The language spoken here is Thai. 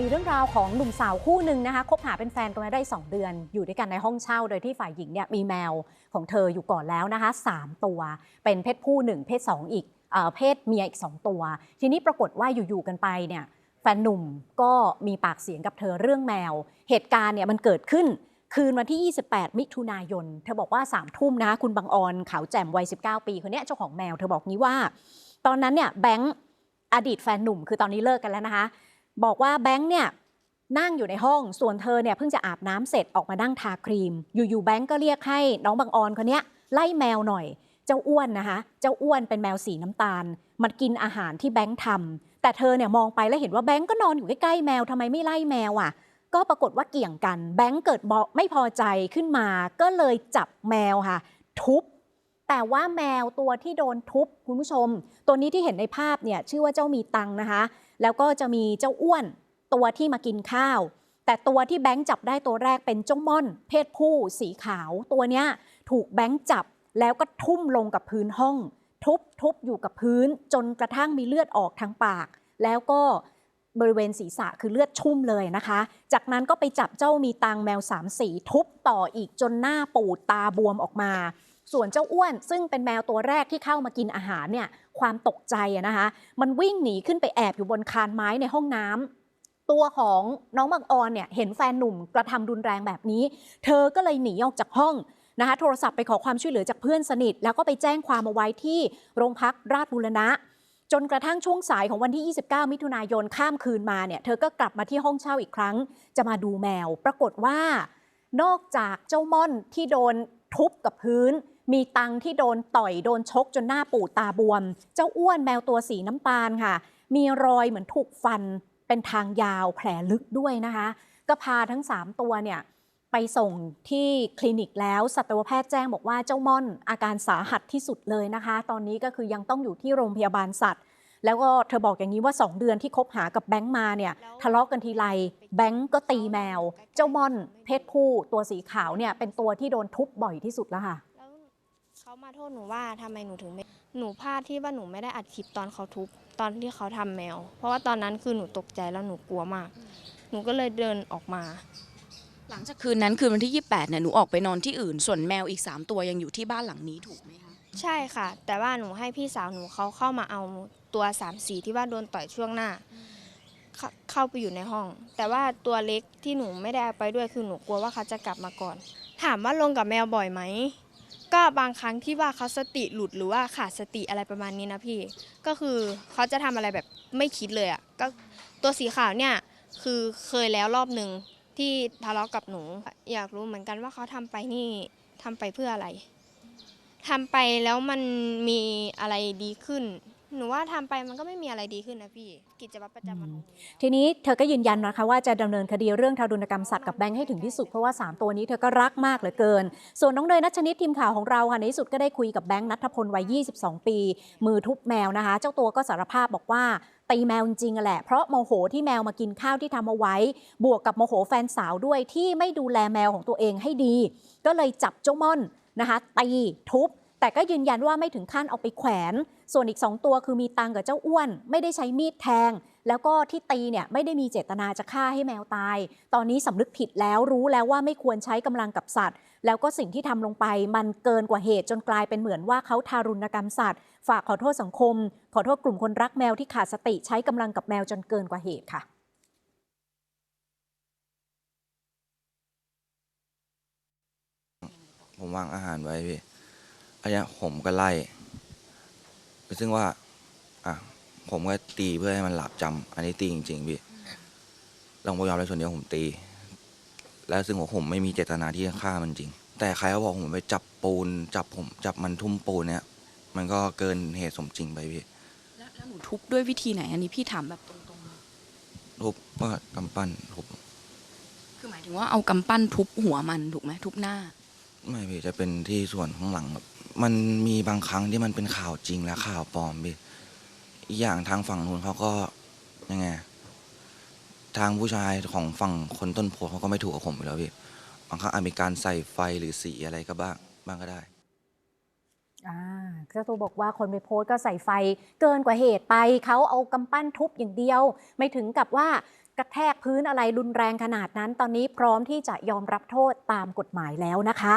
มีเรื่องราวของหนุ่มสาวคู่หนึ่งนะคะคบหาเป็นแฟนกันมาได้ 2 เดือน อยู่ด้วยกันในห้องเช่า โดยที่ฝ่ายหญิงเนี่ยมีแมวของเธออยู่ก่อนแล้วนะคะ3ตัว เป็นเพศผู้ 1 เพศ 2 อีกเออเพศเมียอีก 2 ตัว ทีนี้ปรากฏว่าอยู่ๆกันไปเนี่ยแฟนหนุ่มก็มีปากเสียงกับเธอเรื่องแมว เหตุการณ์เนี่ยมันเกิดขึ้นคืนวันที่ 28 มิถุนายน เธอบอกว่า3ามทุ่มนะคะคุณบางออนขาวแจ่มวัย 19 ปีคนเนี้ยเจ้าของแมวเธอบอกงี้ว่า ตอนนั้นเนี่ยแบงค์อดีตแฟนหนุ่มคือตอนนี้เลิกกันแล้วนะคะ บอกว่าแบงค์เนี่ยนั่งอยู่ในห้อง ส่วนเธอเนี่ยเพิ่งจะอาบน้ำเสร็จออกมานั่งทาครีม อยู่ๆแบงค์ก็เรียกให้น้องบางออนคนนี้ไล่แมวหน่อย เจ้าอ้วนนะคะ เจ้าอ้วนเป็นแมวสีน้ำตาล มันกินอาหารที่แบงค์ทำแต่เธอเนี่ยมองไปแล้วเห็นว่าแบงค์ก็นอนอยู่ใกล้ๆแมวทำไมไม่ไล่แมวอะ ก็ปรากฏว่าเกี่ยงกัน แบงค์เกิดบอกไม่พอใจขึ้นมา ก็เลยจับแมวค่ะ ทุบแต่ว่าแมวตัวที่โดนทุบคุณผู้ชม ตัวนี้ที่เห็นในภาพเนี่ยชื่อว่าเจ้ามีตังนะคะแล้วก็จะมีเจ้าอ้วนตัวที่มากินข้าว แต่ตัวที่แบงค์จับได้ตัวแรกเป็นเจ้าม่อน เพศผู้สีขาวตัวเนี้ยถูกแบงค์จับแล้วก็ทุ่มลงกับพื้นห้อง ทุบทุบอยู่กับพื้น จนกระทั่งมีเลือดออกทางปาก แล้วก็บริเวณศีรษะคือเลือดชุ่มเลยนะคะ จากนั้นก็ไปจับเจ้ามีตังแมวสามสีทุบต่ออีกจนหน้าปูดตาบวมออกมา ส่วนเจ้าอ้วน ซึ่งเป็นแมวตัวแรกที่เข้ามากินอาหารเนี่ยความตกใจอะนะคะมันวิ่งหนีขึ้นไปแอบอยู่บนคานไม้ในห้องน้ำตัวของน้องบางออนเนี่ยเห็นแฟนหนุ่มกระทำรุนแรงแบบนี้ เธอก็เลยหนีออกจากห้องนะคะโทรศัพท์ไปขอความช่วยเหลือจากเพื่อนสนิท แล้วก็ไปแจ้งความเอาไว้ที่โรงพักราชบุรณะ จนกระทั่งช่วงสายของวันที่ 29 มิถุนายนข้ามคืนมาเนี่ยเธอก็กลับมาที่ห้องเช่าอีกครั้ง จะมาดูแมว ปรากฏว่า นอกจากเจ้าม่อนที่โดนทุบกับพื้น มีตังที่โดนต่อยโดนชกจนหน้าปูดตาบวม เจ้าอ้วนแมวตัวสีน้ำตาลค่ะ มีรอยเหมือนถูกฟันเป็นทางยาวแผลลึกด้วยนะคะ ก็พาทั้ง 3 ตัวเนี่ยไปส่งที่คลินิกแล้วสัตวแพทย์แจ้งบอกว่าเจ้าม่อนอาการสาหัสที่สุดเลยนะคะ ตอนนี้ก็คือยังต้องอยู่ที่โรงพยาบาลสัตว์ แล้วก็เธอบอกอย่างนี้ว่า 2 เดือนที่คบหากับแบงค์มาเนี่ยทะเลาะกันทีไรแบงค์ก็ตีแมว เจ้าม่อนเพศผู้ตัวสีขาวเนี่ยเป็นตัวที่โดนทุบบ่อยที่สุดแล้วค่ะแล้ว เขามาโทษหนูว่าทำไมหนูถึงไม่หนูพลาดที่ว่าหนูไม่ได้อัดคลิปตอนเขาทุบตอนที่เขาทำแมว เพราะว่าตอนนั้นคือหนูตกใจแล้วหนูกลัวมาก หนูก็เลยเดินออกมา หลังจากคืนนั้นคืนวันที่ 28เนี่ยหนูออกไปนอนที่อื่น ส่วนแมวอีก 3 ตัวยังอยู่ที่บ้านหลังนี้ถูกไหมคะใช่ค่ะ แต่ว่าหนูให้พี่สาวหนูเขาเข้ามาเอาตัวสามสีที่ว่าโดนต่อยช่วงหน้าเข้า เข้าไปอยู่ในห้อง แต่ว่าตัวเล็กที่หนูไม่ได้เอาไปด้วยคือหนูกลัวว่าเขาจะกลับมาก่อน ถามว่าลงกับแมวบ่อยไหม ก็บางครั้งที่ว่าเขาสติหลุดหรือว่าขาดสติอะไรประมาณนี้นะพี่ ก็คือเขาจะทำอะไรแบบไม่คิดเลยอะ่ะก็ตัวสีขาวเนี่ยคือเคยแล้วรอบหนึ่งที่ทะเลาะกับหนู อยากรู้เหมือนกันว่าเขาทำไปนี่ทำไปเพื่ออะไรทำไปแล้วมันมีอะไรดีขึ้น หนูว่าทำไปมันก็ไม่มีอะไรดีขึ้นนะพี่ กิจวัตรประจำวันของหนูทีนี้เธอก็ยืนยันนะคะว่าจะดำเนินคดีเรื่องทารุณกรรมสัตว์กับแบงค์ให้ถึงที่สุดเพราะว่า 3 ตัวนี้เธอก็รักมากเหลือเกิน ส่วนน้องเนยนัชนิดทีมข่าวของเราค่ะในที่สุดก็ได้คุยกับแบงค์นัทพลวัย 22 ปี มือทุบแมวนะคะ เจ้าตัวก็สารภาพบอกว่าตีแมวจริงๆแหละ เพราะโมโหที่แมวมากินข้าวที่ทำเอาไว้ บวกกับโมโหแฟนสาวด้วยที่ไม่ดูแลแมวของตัวเองให้ดี ก็เลยจับเจ้าม่อนนะคะตีทุบ แต่ก็ยืนยันว่าไม่ถึงขั้นเอาไปแขวน ส่วนอีก 2 ตัวคือมีตังกับเจ้าอ้วน ไม่ได้ใช้มีดแทง แล้วก็ที่ตีเนี่ยไม่ได้มีเจตนาจะฆ่าให้แมวตาย ตอนนี้สำนึกผิดแล้วรู้แล้วว่าไม่ควรใช้กำลังกับสัตว์ แล้วก็สิ่งที่ทำลงไปมันเกินกว่าเหตุจนกลายเป็นเหมือนว่าเขาทารุณกรรมสัตว์ ฝากขอโทษสังคม ขอโทษกลุ่มคนรักแมวที่ขาดสติใช้กำลังกับแมวจนเกินกว่าเหตุค่ะผมวางอาหารไว้พี่ อันเนี้ยผมก็ไล่ซึ่งว่า อะ ผมก็ตีเพื่อให้มันหลับจำอันนี้ตีจริงๆพี่ลองพยายามในส่วนเดียวผมตี แล้วซึ่งผมผมไม่มีเจตนาที่จะฆ่ามันจริง แต่ใครเขาบอกผมไปจับปูน จับผม จับมันทุ่มปูนเนี่ย มันก็เกินเหตุสมจริงไปพี่ แล้วแล้วหนูทุบด้วยวิธีไหน อันนี้พี่ถามแบบตรงๆเลยทุบก็กำปั้นทุบ คือหมายถึงว่าเอากำปั้นทุบหัวมันถูกไหมทุบหน้า ไม่พี่จะเป็นที่ส่วนข้างหลังแบบ มันมีบางครั้งที่มันเป็นข่าวจริงและข่าวปลอมพี่อีกอย่างทางฝั่งนู้นเขาก็ยังไง ทางผู้ชายของฝั่งคนต้นโพเขาก็ไม่ถูกกับผมอยู่แล้วพี่บางครั้งอาจมีการใส่ไฟหรือสีอะไรก็บ้างบ้างก็ได้ อ่าเจ้าตัวบอกว่าคนไปโพสต์ก็ใส่ไฟเกินกว่าเหตุไป เขาเอากำปั้นทุบอย่างเดียว ไม่ถึงกับว่ากระแทกพื้นอะไรรุนแรงขนาดนั้น ตอนนี้พร้อมที่จะยอมรับโทษตามกฎหมายแล้วนะคะ